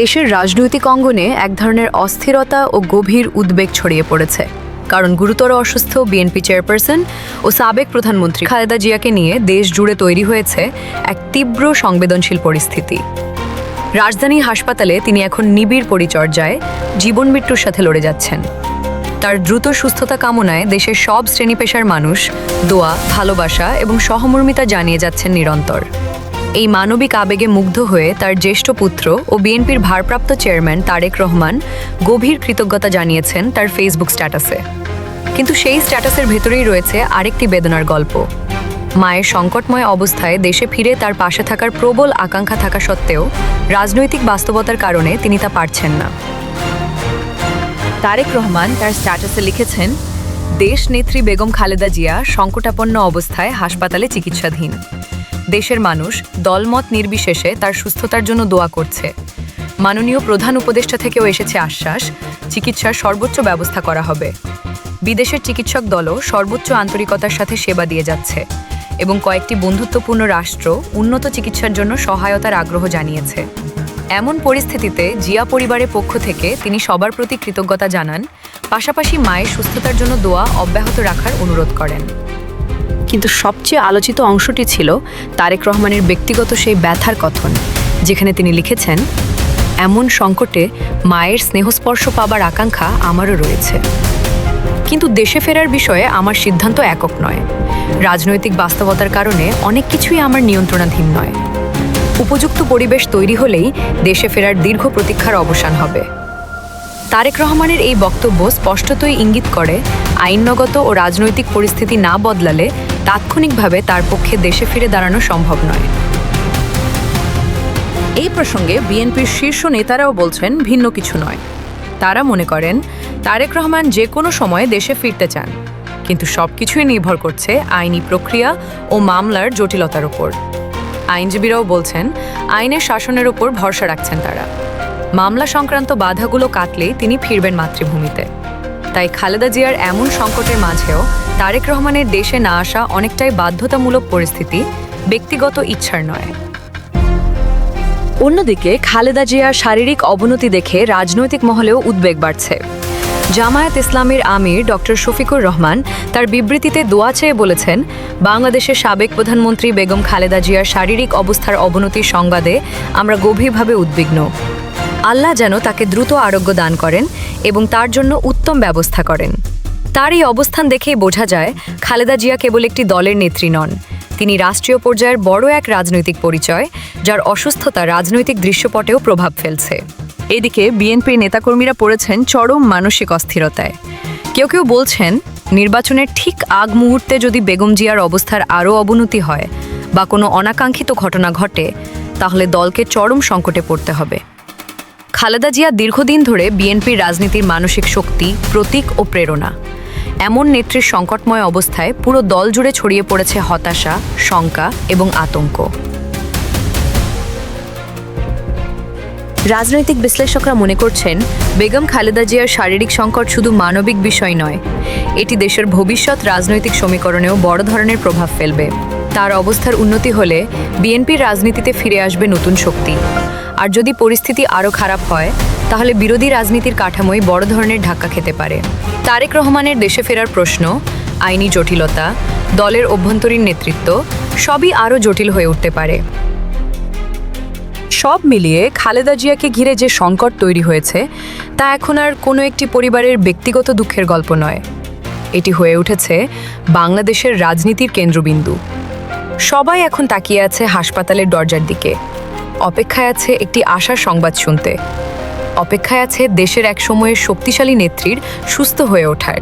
দেশের রাজনৈতিক অঙ্গনে এক ধরনের অস্থিরতা ও গভীর উদ্বেগ ছড়িয়ে পড়েছে। কারণ গুরুতর অসুস্থ বিএনপি চেয়ারপারসন ও সাবেক প্রধানমন্ত্রী খালেদা জিয়াকে নিয়ে দেশ জুড়ে তৈরি হয়েছে এক তীব্র সংবেদনশীল পরিস্থিতি। রাজধানী হাসপাতালে তিনি এখন নিবিড় পরিচর্যায় জীবন মৃত্যুর সাথে লড়ে যাচ্ছেন। তার দ্রুত সুস্থতা কামনায় দেশের সব শ্রেণি পেশার মানুষ দোয়া, ভালোবাসা এবং সহমর্মিতা জানিয়ে যাচ্ছেন নিরন্তর। এই মানবিক আবেগে মুগ্ধ হয়ে তার জ্যেষ্ঠ পুত্র ও বিএনপির ভারপ্রাপ্ত চেয়ারম্যান তারেক রহমান গভীর কৃতজ্ঞতা জানিয়েছেন তার ফেসবুক স্ট্যাটাসে। কিন্তু সেই স্ট্যাটাসের ভেতরেই রয়েছে আরেকটি বেদনার গল্প। মায়ের সংকটময় অবস্থায় দেশে ফিরে তার পাশে থাকার প্রবল আকাঙ্ক্ষা থাকা সত্ত্বেও রাজনৈতিক বাস্তবতার কারণে তিনি তা পারছেন না। তারেক রহমান তার স্ট্যাটাসে লিখেছেন দেশ নেত্রী বেগম খালেদা জিয়া সংকটাপন্ন অবস্থায় হাসপাতালে চিকিৎসাধীন। দেশের মানুষ দলমত নির্বিশেষে তার সুস্থতার জন্য দোয়া করছে। মাননীয় প্রধান উপদেষ্টা থেকেও এসেছে আশ্বাস, চিকিৎসার সর্বোচ্চ ব্যবস্থা করা হবে। বিদেশের চিকিৎসক দলও সর্বোচ্চ আন্তরিকতার সাথে সেবা দিয়ে যাচ্ছে এবং কয়েকটি বন্ধুত্বপূর্ণ রাষ্ট্র উন্নত চিকিৎসার জন্য সহায়তার আগ্রহ জানিয়েছে। এমন পরিস্থিতিতে জিয়া পরিবারের পক্ষ থেকে তিনি সবার প্রতি কৃতজ্ঞতা জানান, পাশাপাশি মায়ের সুস্থতার জন্য দোয়া অব্যাহত রাখার অনুরোধ করেন। কিন্তু সবচেয়ে আলোচিত অংশটি ছিল তারেক রহমানের ব্যক্তিগত সেই ব্যথার কথন, যেখানে তিনি লিখেছেন, এমন সংকটে মায়ের স্নেহস্পর্শ পাবার আকাঙ্ক্ষা আমারও রয়েছে। কিন্তু দেশে ফেরার বিষয়ে আমার সিদ্ধান্ত একক নয়। রাজনৈতিক বাস্তবতার কারণে অনেক কিছুই আমার নিয়ন্ত্রণাধীন নয়। উপযুক্ত পরিবেশ তৈরি হলেই দেশে ফেরার দীর্ঘ প্রতীক্ষার অবসান হবে। তারেক রহমানের এই বক্তব্য স্পষ্টতই ইঙ্গিত করে আইনগত ও রাজনৈতিক পরিস্থিতি না বদলালে তাৎক্ষণিকভাবে তার পক্ষে দেশে ফিরে দাঁড়ানো সম্ভব নয়। এই প্রসঙ্গে বিএনপির শীর্ষ নেতারাও বলছেন ভিন্ন কিছু নয়। তারা মনে করেন, তারেক রহমান যে কোনো সময় দেশে ফিরতে চান, কিন্তু সবকিছুই নির্ভর করছে আইনি প্রক্রিয়া ও মামলার জটিলতার উপর। আইনজীবীরাও বলছেন, আইনের শাসনের উপর ভরসা রাখছেন তারা। মামলা সংক্রান্ত বাধাগুলো কাটলেই তিনি ফিরবেন মাতৃভূমিতে। তাই খালেদা জিয়ার এমন সংকটের মাঝেও তারেক রহমানের দেশে না আসা অনেকটাই বাধ্যতামূলক পরিস্থিতি ব্যক্তিগত ইচ্ছার নয়। অন্যদিকে খালেদা জিয়ার শারীরিক অবনতি দেখে রাজনৈতিক মহলেও উদ্বেগ বাড়ছে। জামায়াত ইসলামের আমির ডক্টর শফিকুর রহমান তার বিবৃতিতে দোয়া চেয়ে বলেছেন, বাংলাদেশের সাবেক প্রধানমন্ত্রী বেগম খালেদা জিয়ার শারীরিক অবস্থার অবনতির সংবাদে আমরা গভীরভাবে উদ্বিগ্ন। আল্লাহ যেন তাকে দ্রুত আরোগ্য দান করেন এবং তার জন্য উত্তম ব্যবস্থা করেন। তার এই অবস্থান দেখেই বোঝা যায় খালেদা জিয়া কেবল একটি দলের নেত্রী নন। তিনি রাষ্ট্রীয় পর্যায়ের বড় এক রাজনৈতিক পরিচয়, যার অসুস্থতা রাজনৈতিক দৃশ্যপটেও প্রভাব ফেলছে। এদিকে বিএনপির নেতাকর্মীরা পড়েছেন চরম মানসিক অস্থিরতায়। কেউ কেউ বলছেন, নির্বাচনের ঠিক আগ মুহূর্তে যদি বেগম জিয়ার অবস্থার আরও অবনতি হয় বা কোনো অনাকাঙ্ক্ষিত ঘটনা ঘটে, তাহলে দলকে চরম সংকটে পড়তে হবে। খালেদা জিয়া দীর্ঘদিন ধরে বিএনপির রাজনীতির মানসিক শক্তি, প্রতীক ও প্রেরণা। এমন নেত্রীর সংকটময় অবস্থায় পুরো দল জুড়ে ছড়িয়ে পড়েছে হতাশা, শঙ্কা এবং আতঙ্ক। রাজনৈতিক বিশ্লেষকরা মনে করছেন, বেগম খালেদা জিয়ার শারীরিক সংকট শুধু মানবিক বিষয় নয়, এটি দেশের ভবিষ্যৎ রাজনৈতিক সমীকরণেও বড় ধরনের প্রভাব ফেলবে। তার অবস্থার উন্নতি হলে বিএনপির রাজনীতিতে ফিরে আসবে নতুন শক্তি। আর যদি পরিস্থিতি আরও খারাপ হয় তাহলে বিরোধী রাজনীতির কাঠামোই বড় ধরনের ধাক্কা খেতে পারে। তারেক রহমানের দেশে ফেরার প্রশ্ন, আইনি জটিলতা, দলের অভ্যন্তরীণ নেতৃত্ব, সবই আরও জটিল হয়ে উঠতে পারে। সব মিলিয়ে খালেদা জিয়াকে ঘিরে যে সংকট তৈরি হয়েছে, তা এখন আর কোনো একটি পরিবারের ব্যক্তিগত দুঃখের গল্প নয়। এটি হয়ে উঠেছে বাংলাদেশের রাজনীতির কেন্দ্রবিন্দু। সবাই এখন তাকিয়ে আছে হাসপাতালের দরজার দিকে। অপেক্ষায় আছে একটি আশার সংবাদ শুনতে। অপেক্ষায় আছে দেশের এক সময়ের শক্তিশালী নেত্রীর সুস্থ হয়ে ওঠার।